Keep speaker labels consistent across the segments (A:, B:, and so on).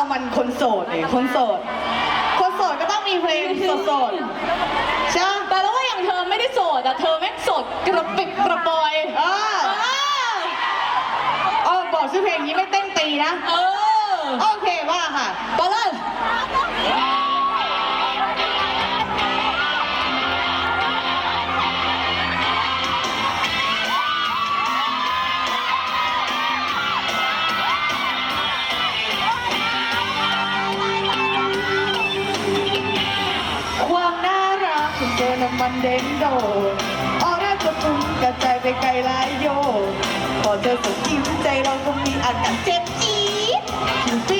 A: างวันคนโสดเนี่คนโสด คนโสดก็ต้องมีเพลงโสดใช่
B: แต่แล้วว่าอย่างเธอไม่ได้โสดอะเธอแม่งโสดกระปิดกระปอย
A: เออ
B: เออ
A: บอกชื่อเพลงนี้ไม่เต้นตีนะ
B: เออ
A: โอเคว่าค่ะ
B: ไปเลย
A: น้ำมันเด้งโดนออร่าจะพุ่งกระจายไปไกลหลายโยพอเธอสบยิ้มใจเราก็มีอาการเจ็บจี๊ดคิวปี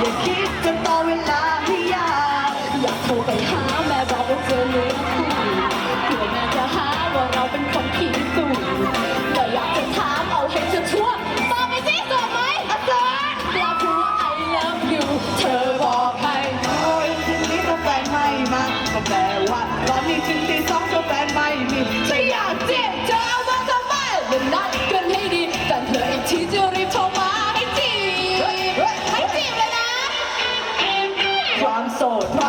B: อย่าคิด
A: จะ
B: ต่อ
A: เวลา
B: ให้
A: ยา
B: กอยา
A: กโท
B: รไปหาแม่บอกว่าเจอเลี้ยงสุเพื่อแม่จะหาว่าเราเป็นคนขี้สุยแต่อยากจะถามเอาให้เธอชั่วตอไปสิสวยไหมอาจาย์าภูว I love you เธอบอกให้
A: โอ้ยนี้ก็แฟนไม่มาแปลว่าตอนนี้คืน
B: ที่สอง
A: ก็แฟนไม่มี
C: そ。